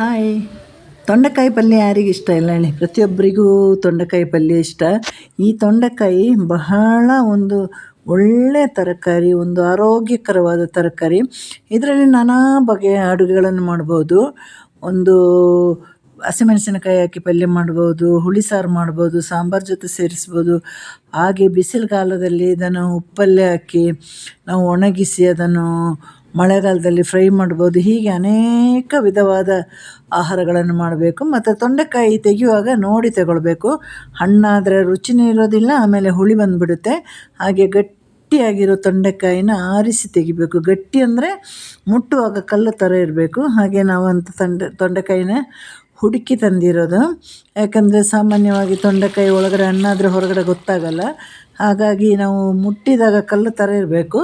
Hi ತೊಂಡೆಕಾಯಿ ಪಲ್ಯ ಯಾರಿಗೆ ಇಷ್ಟ ಇಲ್ಲ ಹೇಳಿ. ಪ್ರತಿಯೊಬ್ಬರಿಗೂ ತೊಂಡೆಕಾಯಿ ಪಲ್ಯ ಇಷ್ಟ. ಈ ತೊಂಡೆಕಾಯಿ ಬಹಳ ಒಂದು ಒಳ್ಳೆಯ ತರಕಾರಿ, ಒಂದು ಆರೋಗ್ಯಕರವಾದ ತರಕಾರಿ. ಇದರಲ್ಲಿ ನಾನಾ ಬಗೆಯ ಅಡುಗೆಗಳನ್ನು ಮಾಡ್ಬೋದು. ಒಂದು ಹಸಿಮೆಣಸಿನಕಾಯಿ ಹಾಕಿ ಪಲ್ಯ ಮಾಡ್ಬೋದು, ಹುಳಿ ಸಾರು ಮಾಡ್ಬೋದು, ಸಾಂಬಾರು ಜೊತೆ ಸೇರಿಸ್ಬೋದು. ಹಾಗೆ ಬಿಸಿಲುಗಾಲದಲ್ಲಿ ಇದನ್ನು ಉಪ್ಪಲ್ಲೇ ಹಾಕಿ ನಾವು ಒಣಗಿಸಿ ಅದನ್ನು ಮಳೆಗಾಲದಲ್ಲಿ ಫ್ರೈ ಮಾಡ್ಬೋದು. ಹೀಗೆ ಅನೇಕ ವಿಧವಾದ ಆಹಾರಗಳನ್ನು ಮಾಡಬೇಕು. ಮತ್ತು ತೊಂಡೆಕಾಯಿ ತೆಗೆಯುವಾಗ ನೋಡಿ ತಗೊಳ್ಬೇಕು. ಹಣ್ಣಾದರೆ ರುಚಿನೇ ಇರೋದಿಲ್ಲ, ಆಮೇಲೆ ಹುಳಿ ಬಂದುಬಿಡುತ್ತೆ. ಹಾಗೆ ಗಟ್ಟಿಯಾಗಿರೋ ತೊಂಡೆಕಾಯಿನ ಆರಿಸಿ ತೆಗಿಬೇಕು. ಗಟ್ಟಿ ಅಂದರೆ ಮುಟ್ಟುವಾಗ ಕಲ್ಲು ಥರ ಇರಬೇಕು. ಹಾಗೆ ನಾವಂತ ತೊಂಡೆ, ತೊಂಡೆಕಾಯಿನ ಹುಡುಕಿ ತಂದಿರೋದು. ಯಾಕಂದರೆ ಸಾಮಾನ್ಯವಾಗಿ ತೊಂಡೆಕಾಯಿ ಒಳಗಡೆ ಹಣ್ಣಾದರೆ ಹೊರಗಡೆ ಗೊತ್ತಾಗಲ್ಲ. ಹಾಗಾಗಿ ನಾವು ಮುಟ್ಟಿದಾಗ ಕಲ್ಲು ಥರ ಇರಬೇಕು.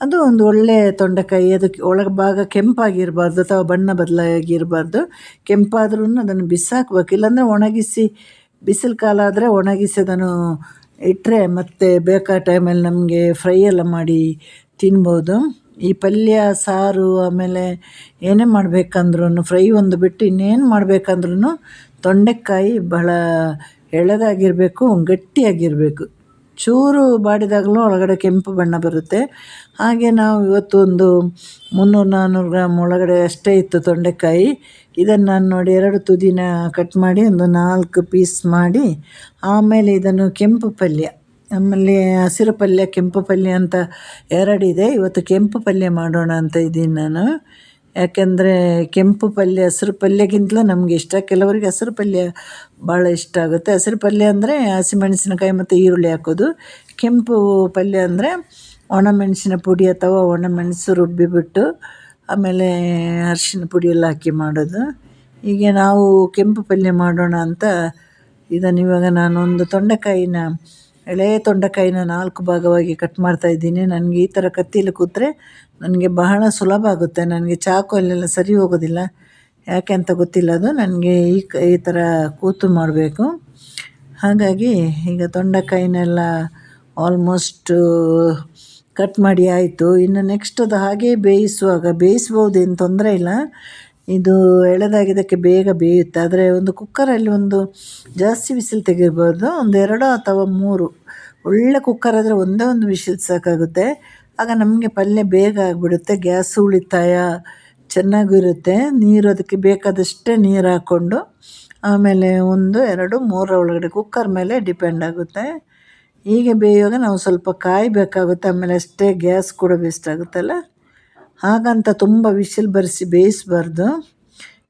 ಅದು ಒಂದು ಒಳ್ಳೆಯ ತೊಂಡೆಕಾಯಿ. ಅದಕ್ಕೆ ಒಳ ಭಾಗ ಕೆಂಪಾಗಿರಬಾರ್ದು ಅಥವಾ ಬಣ್ಣ ಬದಲಾಗಿರಬಾರ್ದು. ಕೆಂಪಾದ್ರೂ ಅದನ್ನು ಬಿಸಾಕ್ಬೇಕು. ಇಲ್ಲಾಂದರೆ ಒಣಗಿಸಿ, ಬಿಸಿಲು ಕಾಲ ಆದರೆ ಒಣಗಿಸಿ ಅದನ್ನು ಇಟ್ಟರೆ ಮತ್ತೆ ಬೇಕಾ ಟೈಮಲ್ಲಿ ನಮಗೆ ಫ್ರೈ ಎಲ್ಲ ಮಾಡಿ ತಿನ್ಬೋದು. ಈ ಪಲ್ಯ, ಸಾರು, ಆಮೇಲೆ ಏನೇ ಮಾಡಬೇಕಂದ್ರೂ ಫ್ರೈ ಒಂದು ಬಿಟ್ಟು ಇನ್ನೇನು ಮಾಡಬೇಕಂದ್ರೂ ತೊಂಡೆಕಾಯಿ ಬಹಳ ಎಳೆದಾಗಿರಬೇಕು, ಗಟ್ಟಿಯಾಗಿರಬೇಕು. ಚೂರು ಬಾಡಿದಾಗಲೂ ಒಳಗಡೆ ಕೆಂಪು ಬಣ್ಣ ಬರುತ್ತೆ. ಹಾಗೆ ನಾವು ಇವತ್ತು ಒಂದು ಮುನ್ನೂರು ನಾನ್ನೂರು ಗ್ರಾಮ್ ಒಳಗಡೆ ಅಷ್ಟೇ ಇತ್ತು ತೊಂಡೆಕಾಯಿ. ಇದನ್ನು ನಾನು ನೋಡಿ ಎರಡು ತುದಿನ ಕಟ್ ಮಾಡಿ ಒಂದು ನಾಲ್ಕು ಪೀಸ್ ಮಾಡಿ, ಆಮೇಲೆ ಇದನ್ನು ಕೆಂಪು ಪಲ್ಯ, ಆಮೇಲೆ ಹಸಿರು ಪಲ್ಯ, ಕೆಂಪು ಪಲ್ಯ ಅಂತ ಎರಡಿದೆ. ಇವತ್ತು ಕೆಂಪು ಪಲ್ಯ ಮಾಡೋಣ ಅಂತ ಇದ್ದೀನಿ ನಾನು. ಯಾಕೆಂದರೆ ಕೆಂಪು ಪಲ್ಯ, ಹಸಿರು ಪಲ್ಯಕ್ಕಿಂತಲೂ ನಮಗೆ ಇಷ್ಟ. ಕೆಲವರಿಗೆ ಹಸಿರು ಪಲ್ಯ ಭಾಳ ಇಷ್ಟ ಆಗುತ್ತೆ. ಹಸಿರು ಪಲ್ಯ ಅಂದರೆ ಹಸಿಮೆಣಸಿನಕಾಯಿ ಮತ್ತು ಈರುಳ್ಳಿ ಹಾಕೋದು. ಕೆಂಪು ಪಲ್ಯ ಅಂದರೆ ಒಣಮೆಣಸಿನ ಪುಡಿ ಅಥವಾ ಒಣಮೆಣಸು ರುಬ್ಬಿಬಿಟ್ಟು ಆಮೇಲೆ ಅರಿಶಿನ ಪುಡಿ ಹಾಕಿ ಮಾಡೋದು. ಹೀಗೆ ನಾವು ಕೆಂಪು ಪಲ್ಯ ಮಾಡೋಣ ಅಂತ ಇದನ್ನು ಇವಾಗ ನಾನೊಂದು ತೊಂಡೆಕಾಯಿನ ಎಳೆ ತೊಂಡೆಕಾಯಿನ ನಾಲ್ಕು ಭಾಗವಾಗಿ ಕಟ್ ಮಾಡ್ತಾಯಿದ್ದೀನಿ ನನಗೆ ಈ ಥರ ಕತ್ತಿಯಲ್ಲಿ ಕೂತ್ರೆ ನನಗೆ ಬಹಳ ಸುಲಭ ಆಗುತ್ತೆ. ನನಗೆ ಚಾಕು ಅಲ್ಲೆಲ್ಲ ಸರಿ ಹೋಗೋದಿಲ್ಲ. ಯಾಕೆ ಅಂತ ಗೊತ್ತಿಲ್ಲ. ಅದು ನನಗೆ ಈ ಕ, ಈ ಥರ ಕೂತು ಮಾಡಬೇಕು. ಹಾಗಾಗಿ ಈಗ ತೊಂಡೆಕಾಯಿನೆಲ್ಲ ಆಲ್ಮೋಸ್ಟು ಕಟ್ ಮಾಡಿ ಆಯಿತು. ಇನ್ನು ನೆಕ್ಸ್ಟ್ ಅದು ಹಾಗೇ ಬೇಯಿಸುವಾಗ, ಬೇಯಿಸ್ಬೋದು, ಏನು ತೊಂದರೆ ಇಲ್ಲ. ಇದು ಎಳೆದಾಗಿದ್ದಕ್ಕೆ ಬೇಗ ಬೇಯುತ್ತೆ. ಆದರೆ ಒಂದು ಕುಕ್ಕರಲ್ಲಿ ಒಂದು ಜಾಸ್ತಿ ಬಿಸಿಲು ತೆಗಿಬಾರ್ದು ಒಂದು ಎರಡು ಅಥವಾ ಮೂರು ಒಳ್ಳೆ ಕುಕ್ಕರ್ ಆದರೆ ಒಂದೇ ಒಂದು ವಿಶಿಲ್ ಸಾಕಾಗುತ್ತೆ. ಆಗ ನಮಗೆ ಪಲ್ಯ ಬೇಗ ಆಗಿಬಿಡುತ್ತೆ, ಗ್ಯಾಸ್ ಉಳಿತಾಯ ಚೆನ್ನಾಗಿರುತ್ತೆ, ನೀರು ಅದಕ್ಕೆ ಬೇಕಾದಷ್ಟೇ ನೀರು ಹಾಕ್ಕೊಂಡು ಆಮೇಲೆ ಒಂದು, ಎರಡು, ಮೂರರ ಒಳಗಡೆ ಕುಕ್ಕರ್ ಮೇಲೆ ಡಿಪೆಂಡ್ ಆಗುತ್ತೆ. ಹೀಗೆ ಬೇಯುವಾಗ ನಾವು ಸ್ವಲ್ಪ ಕಾಯಬೇಕಾಗುತ್ತೆ, ಆಮೇಲೆ ಅಷ್ಟೇ ಗ್ಯಾಸ್ ಕೂಡ ವೇಸ್ಟ್ ಆಗುತ್ತಲ್ಲ? ಹಾಗಂತ ತುಂಬ ವಿಶಲ್ ಬರೆಸಿ ಬೇಯಿಸಬಾರ್ದು.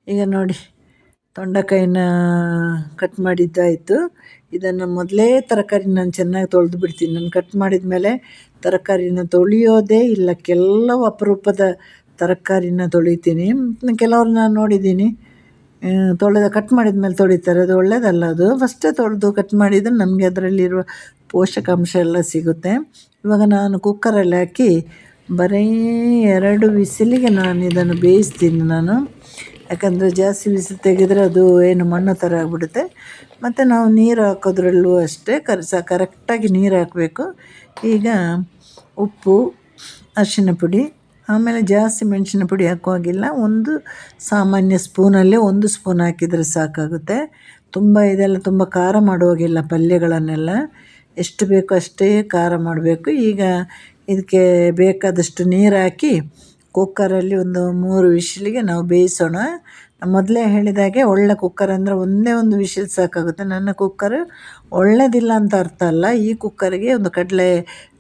ಈಗ ನೋಡಿ. ತೊಂಡೆಕಾಯಿನ ಕಟ್ ಮಾಡಿದ್ದಾಯಿತು. ಇದನ್ನು ಮೊದಲೇ ತರಕಾರಿ ನಾನು ಚೆನ್ನಾಗಿ ತೊಳೆದು ಬಿಡ್ತೀನಿ. ನಾನು ಕಟ್ ಮಾಡಿದ ಮೇಲೆ ತರಕಾರಿನ ತೊಳೆಯೋದೇ ಇಲ್ಲ. ಕೆಲವು ಅಪರೂಪದ ತರಕಾರಿನ ತೊಳಿತೀನಿ. ಕೆಲವ್ರು ನಾನು ನೋಡಿದ್ದೀನಿ. ತೊಳೆದ ಕಟ್ ಮಾಡಿದ ಮೇಲೆ ತೊಳಿತಾರೆ. ಅದು ಒಳ್ಳೆಯದಲ್ಲ ಅದು. ಫಸ್ಟೇ ತೊಳೆದು ಕಟ್ ಮಾಡಿದರೆ ನಮಗೆ ಅದರಲ್ಲಿರುವ ಪೋಷಕಾಂಶ ಎಲ್ಲ ಸಿಗುತ್ತೆ. ಇವಾಗ ನಾನು ಕುಕ್ಕರಲ್ಲಿ ಹಾಕಿ ಬರೀ ಎರಡು ವಿಸಿಲಿಗೆ ನಾನು ಇದನ್ನು ಬೇಯಿಸ್ತೀನಿ ನಾನು. ಯಾಕಂದರೆ ಜಾಸ್ತಿ ಬಿಸಿ ತೆಗೆದರೆ ಅದು ಏನು ಮಣ್ಣು ಥರ ಆಗಿಬಿಡುತ್ತೆ. ಮತ್ತು ನಾವು ನೀರು ಹಾಕೋದ್ರಲ್ಲೂ ಅಷ್ಟೇ ಕರ್ಸ ಕರೆಕ್ಟಾಗಿ ನೀರು ಹಾಕಬೇಕು. ಈಗ ಉಪ್ಪು, ಅರಿಶಿನ ಪುಡಿ, ಆಮೇಲೆ ಜಾಸ್ತಿ ಮೆಣಸಿನ ಪುಡಿ ಹಾಕುವಾಗಿಲ್ಲ. ಒಂದು ಸಾಮಾನ್ಯ ಸ್ಪೂನಲ್ಲೇ ಒಂದು ಸ್ಪೂನ್ ಹಾಕಿದರೆ ಸಾಕಾಗುತ್ತೆ. ತುಂಬ ಇದೆಲ್ಲ ತುಂಬ ಖಾರ ಮಾಡುವಾಗಿಲ್ಲ ಪಲ್ಯಗಳನ್ನೆಲ್ಲ. ಎಷ್ಟು ಬೇಕೋ ಅಷ್ಟೇ ಖಾರ ಮಾಡಬೇಕು. ಈಗ ಇದಕ್ಕೆ ಬೇಕಾದಷ್ಟು ನೀರು ಹಾಕಿ ಕುಕ್ಕರಲ್ಲಿ ಒಂದು ಮೂರು ವಿಶಿಲಿಗೆ ನಾವು ಬೇಯಿಸೋಣ. ಮೊದಲೇ ಹೇಳಿದಾಗೆ ಒಳ್ಳೆ ಕುಕ್ಕರ್ ಅಂದರೆ ಒಂದೇ ಒಂದು ವಿಶಿಲ್ ಸಾಕಾಗುತ್ತೆ. ನನ್ನ ಕುಕ್ಕರ್ ಒಳ್ಳೆಯದಿಲ್ಲ ಅಂತ ಅರ್ಥ ಅಲ್ಲ. ಈ ಕುಕ್ಕರಿಗೆ ಒಂದು ಕಡಲೆ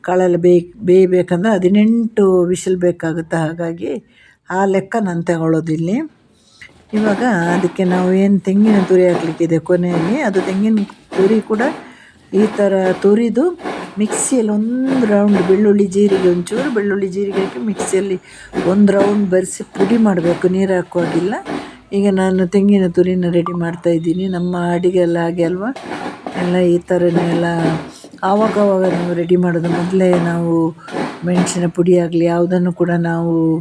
ಕಾಳಲ್ಲಿ ಬೇಯ್ ಬೇಯಬೇಕಂದ್ರೆ ಹದಿನೆಂಟು ವಿಶಿಲ್ ಬೇಕಾಗುತ್ತೆ. ಹಾಗಾಗಿ ಆ ಲೆಕ್ಕ ನಾನು ತಗೊಳ್ಳೋದಿಲ್ಲಿ. ಇವಾಗ ಅದಕ್ಕೆ ನಾವು ಏನು ತೆಂಗಿನ ತುರಿ ಹಾಕ್ಲಿಕ್ಕಿದೆ ಕೊನೆಯಲ್ಲಿ. ಅದು ತೆಂಗಿನ ತುರಿ ಕೂಡ ಈ ಥರ ತುರಿದು ಮಿಕ್ಸಿಯಲ್ಲಿ ಒಂದು ರೌಂಡ್ ಬೆಳ್ಳುಳ್ಳಿ ಜೀರಿಗೆ ಒಂಚೂರು, ಬೆಳ್ಳುಳ್ಳಿ ಜೀರಿಗೆ ಹಾಕಿ ಮಿಕ್ಸಿಯಲ್ಲಿ ಒಂದು ರೌಂಡ್ ಬರೆಸಿ ಪುಡಿ ಮಾಡಬೇಕು. ನೀರು ಹಾಕುವಾಗಿಲ್ಲ. ಈಗ ನಾನು ತೆಂಗಿನ ತುರಿನ ರೆಡಿ ಮಾಡ್ತಾಯಿದ್ದೀನಿ ನಮ್ಮ ಅಡಿಗೆ ಎಲ್ಲ ಹಾಗೆ ಅಲ್ವಾ? ಎಲ್ಲ ಈ ಥರನೇ ಎಲ್ಲ ಆವಾಗವಾಗ ನಾವು ರೆಡಿ ಮಾಡೋದು ಮೊದಲೇ ನಾವು ಮೆಣಸಿನ ಪುಡಿ ಆಗಲಿ, ಯಾವುದನ್ನು ಕೂಡ ನಾವು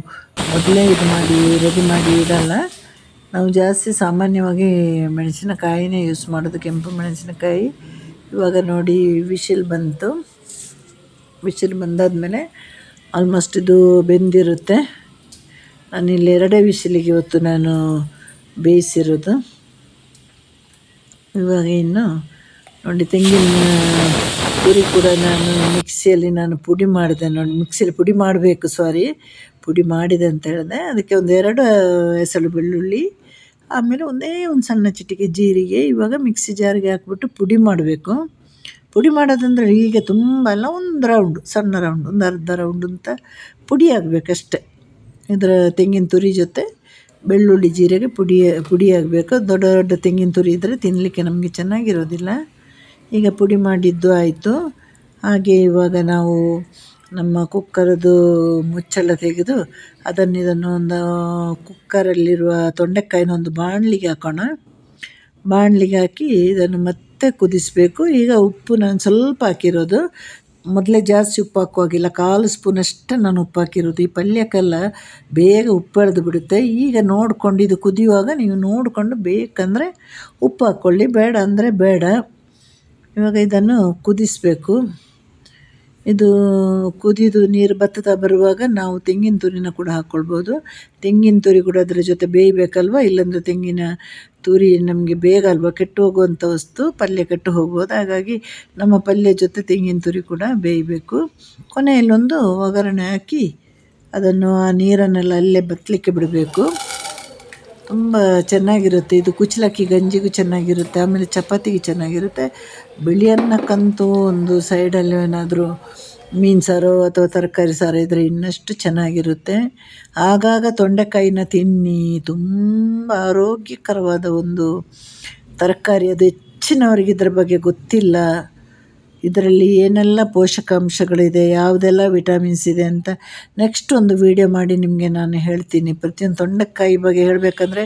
ಮೊದಲೇ ಇದು ಮಾಡಿ ರೆಡಿ ಮಾಡಿ ಇಡಲ್ಲ. ನಾವು ಜಾಸ್ತಿ ಸಾಮಾನ್ಯವಾಗಿ ಮೆಣಸಿನಕಾಯಿನೇ ಯೂಸ್ ಮಾಡೋದು, ಕೆಂಪು ಮೆಣಸಿನಕಾಯಿ. ಇವಾಗ ನೋಡಿ ವಿಶಿಲ್ ಬಂತು. ವಿಶಿಲ್ ಬಂದಾದಮೇಲೆ ಆಲ್ಮೋಸ್ಟ್ ಇದು ಬೆಂದಿರುತ್ತೆ. ನಾನಿಲ್ಲಿ ಎರಡೇ ವಿಶಿಲಿಗೆ ಇವತ್ತು ನಾನು ಬೇಯಿಸಿರೋದು. ಇವಾಗ ಇನ್ನು ನೋಡಿ ತೆಂಗಿನ ಪುರಿ ಕೂಡ ನಾನು ಮಿಕ್ಸಿಯಲ್ಲಿ ನಾನು ಪುಡಿ ಮಾಡಿದೆ ನೋಡಿ. ಮಿಕ್ಸಿಯಲ್ಲಿ ಪುಡಿ ಮಾಡಬೇಕು ಸಾರಿ ಪುಡಿ ಮಾಡಿದೆ ಅಂತ ಹೇಳಿದೆ. ಅದಕ್ಕೆ ಒಂದು ಎರಡು ಎಸಳು ಬೆಳ್ಳುಳ್ಳಿ ಆಮೇಲೆ ಒಂದೇ ಒಂದು ಸಣ್ಣ ಚಿಟಿಕೆ ಜೀರಿಗೆ, ಇವಾಗ ಮಿಕ್ಸಿ ಜಾರಿಗೆ ಹಾಕ್ಬಿಟ್ಟು ಪುಡಿ ಮಾಡಬೇಕು. ಪುಡಿ ಮಾಡೋದಂದ್ರೆ ಈಗ ತುಂಬ ಎಲ್ಲ ಒಂದು ರೌಂಡ್ ಸಣ್ಣ ರೌಂಡ್ ಒಂದು ಅರ್ಧ ರೌಂಡ್ ಅಂತ ಪುಡಿ ಆಗಬೇಕಷ್ಟೆ. ಇದರ ತೆಂಗಿನ ತುರಿ ಜೊತೆ ಬೆಳ್ಳುಳ್ಳಿ ಜೀರಿಗೆ ಪುಡಿ ಪುಡಿ ಆಗಬೇಕು. ದೊಡ್ಡ ದೊಡ್ಡ ತೆಂಗಿನ ತುರಿ ಇದ್ದರೆ ತಿನ್ನಲಿಕ್ಕೆ ನಮಗೆ ಚೆನ್ನಾಗಿರೋದಿಲ್ಲ. ಈಗ ಪುಡಿ ಮಾಡಿದ್ದು ಆಯಿತು. ಹಾಗೆ ಇವಾಗ ನಾವು ನಮ್ಮ ಕುಕ್ಕರದು ಮುಚ್ಚಳ ತೆಗೆದು ಅದನ್ನು ಇದನ್ನು ಒಂದು ಕುಕ್ಕರಲ್ಲಿರುವ ತೊಂಡೆಕಾಯಿನ ಒಂದು ಬಾಣಲಿಗೆ ಹಾಕೋಣ. ಬಾಣಲಿಗೆ ಹಾಕಿ ಇದನ್ನು ಮತ್ತೆ ಕುದಿಸಬೇಕು. ಈಗ ಉಪ್ಪು ನಾನು ಸ್ವಲ್ಪ ಹಾಕಿರೋದು. ಮೊದಲೇ ಜಾಸ್ತಿ ಉಪ್ಪು ಹಾಕುವಾಗಿಲ್ಲ ಕಾಲು ಸ್ಪೂನಷ್ಟು ನಾನು ಉಪ್ಪು ಹಾಕಿರೋದು. ಈ ಪಲ್ಯಕ್ಕೆಲ್ಲ ಬೇಗ ಉಪ್ಪು ಬಿಡುತ್ತೆ. ಈಗ ನೋಡಿಕೊಂಡು ಇದು ಕುದಿಯುವಾಗ ನೀವು ನೋಡಿಕೊಂಡು ಬೇಕಂದರೆ ಉಪ್ಪು ಹಾಕ್ಕೊಳ್ಳಿ ಬೇಡ ಅಂದರೆ ಬೇಡ. ಇವಾಗ ಇದನ್ನು ಕುದಿಸಬೇಕು. ಇದು ಕುದಿದು ನೀರು ಬತ್ತದ ಬರುವಾಗ ನಾವು ತೆಂಗಿನ ತುರಿನ ಕೂಡ ಹಾಕ್ಕೊಳ್ಬೋದು ತೆಂಗಿನ ತುರಿ ಕೂಡ ಅದರ ಜೊತೆ ಬೇಯಬೇಕಲ್ವ? ಇಲ್ಲಾಂದರೆ ತೆಂಗಿನ ತುರಿ ನಮಗೆ ಬೇಗ ಅಲ್ವಾ? ಕೆಟ್ಟು ಹೋಗುವಂಥ ವಸ್ತು ಪಲ್ಯ ಕೆಟ್ಟು ಹೋಗ್ಬೋದು. ಹಾಗಾಗಿ ನಮ್ಮ ಪಲ್ಯ ಜೊತೆ ತೆಂಗಿನ ತುರಿ ಕೂಡ ಬೇಯಬೇಕು. ಕೊನೆಯಲ್ಲೊಂದು ಒಗ್ಗರಣೆ ಹಾಕಿ ಅದನ್ನು ಆ ನೀರನ್ನೆಲ್ಲ ಅಲ್ಲೇ ಬತ್ತಲಿಕ್ಕೆ ಬಿಡಬೇಕು. ತುಂಬ ಚೆನ್ನಾಗಿರುತ್ತೆ. ಇದು ಕುಚ್ಚಲಕ್ಕಿ ಗಂಜಿಗೂ ಚೆನ್ನಾಗಿರುತ್ತೆ, ಆಮೇಲೆ ಚಪಾತಿಗೆ ಚೆನ್ನಾಗಿರುತ್ತೆ. ಬಿಳಿ ಅನ್ನಕ್ಕಂತೂ ಒಂದು ಸೈಡಲ್ಲಿ ಏನಾದರೂ ಮೀನು ಸಾರು ಅಥವಾ ತರಕಾರಿ ಸಾರು ಇದ್ದರೆ ಇನ್ನಷ್ಟು ಚೆನ್ನಾಗಿರುತ್ತೆ. ಆಗಾಗ ತೊಂಡೆಕಾಯಿನ ತಿನ್ನಿ. ತುಂಬ ಆರೋಗ್ಯಕರವಾದ ಒಂದು ತರಕಾರಿ. ಅದು ಹೆಚ್ಚಿನವರಿಗೆ ಇದರ ಬಗ್ಗೆ ಗೊತ್ತಿಲ್ಲ. ಇದರಲ್ಲಿ ಏನೆಲ್ಲ ಪೋಷಕಾಂಶಗಳಿದೆ, ಯಾವುದೆಲ್ಲ ವಿಟಮಿನ್ಸ್ ಇದೆ ಅಂತ ನೆಕ್ಸ್ಟ್ ಒಂದು ವೀಡಿಯೋ ಮಾಡಿ ನಿಮಗೆ ನಾನು ಹೇಳ್ತೀನಿ. ಪ್ರತಿಯೊಂದು ತೊಂಡೆಕಾಯಿ ಬಗ್ಗೆ ಹೇಳಬೇಕಂದ್ರೆ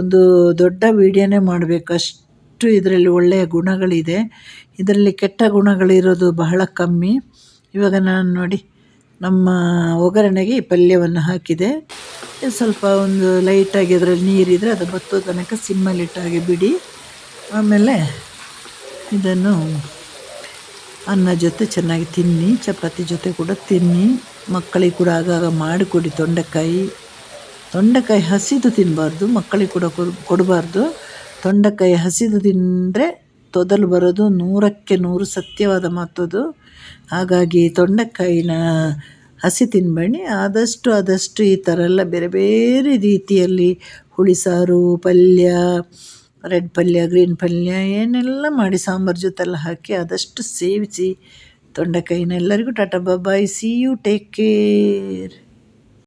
ಒಂದು ದೊಡ್ಡ ವೀಡಿಯೋನೇ ಮಾಡಬೇಕು. ಅಷ್ಟು ಇದರಲ್ಲಿ ಒಳ್ಳೆಯ ಗುಣಗಳಿದೆ. ಇದರಲ್ಲಿ ಕೆಟ್ಟ ಗುಣಗಳಿರೋದು ಬಹಳ ಕಮ್ಮಿ. ಇವಾಗ ನಾನು ನೋಡಿ, ನಮ್ಮ ಒಗ್ಗರಣೆಗೆ ಈ ಪಲ್ಯವನ್ನು ಹಾಕಿದೆ. ಸ್ವಲ್ಪ ಒಂದು ಲೈಟಾಗಿ ಅದರಲ್ಲಿ ನೀರಿದ್ರೆ ಅದು ಬತ್ತೋ ತನಕ ಸಿಮ್ಮಲ್ಲಿಟ್ಟಾಗಿ ಬಿಡಿ. ಆಮೇಲೆ ಇದನ್ನು ಅನ್ನ ಜೊತೆ ಚೆನ್ನಾಗಿ ತಿನ್ನಿ, ಚಪಾತಿ ಜೊತೆ ಕೂಡ ತಿನ್ನಿ. ಮಕ್ಕಳಿಗೆ ಕೂಡ ಆಗಾಗ ಮಾಡಿಕೊಡಿ ತೊಂಡೆಕಾಯಿ. ತೊಂಡೆಕಾಯಿ ಹಸಿದು ತಿನ್ನಬಾರ್ದು ಮಕ್ಕಳಿಗೆ ಕೂಡ ಕೊಡಬಾರ್ದು. ತೊಂಡೆಕಾಯಿ ಹಸಿದು ತಿಂದರೆ ತೊದಲು ಬರೋದು ನೂರಕ್ಕೆ ನೂರು ಸತ್ಯವಾದ ಮಾತದು. ಹಾಗಾಗಿ ತೊಂಡೆಕಾಯಿನ ಹಸಿ ತಿನ್ನಬೇಡಿ ಆದಷ್ಟು ಆದಷ್ಟು ಈ ಥರ ಎಲ್ಲ ಬೇರೆ ಬೇರೆ ರೀತಿಯಲ್ಲಿ ಹುಳಿ ಸಾರು, ಪಲ್ಯ ರೆಡ್ ಪಲ್ಯ, ಗ್ರೀನ್ ಪಲ್ಯ, ಏನೆಲ್ಲ ಮಾಡಿ ಸಾಂಬಾರು ಜೊತೆಲ್ಲ ಹಾಕಿ ಆದಷ್ಟು ಸೇವಿಸಿ ತೊಂಡೆಕಾಯಿನ ಎಲ್ಲರಿಗೂ tata bye see you take care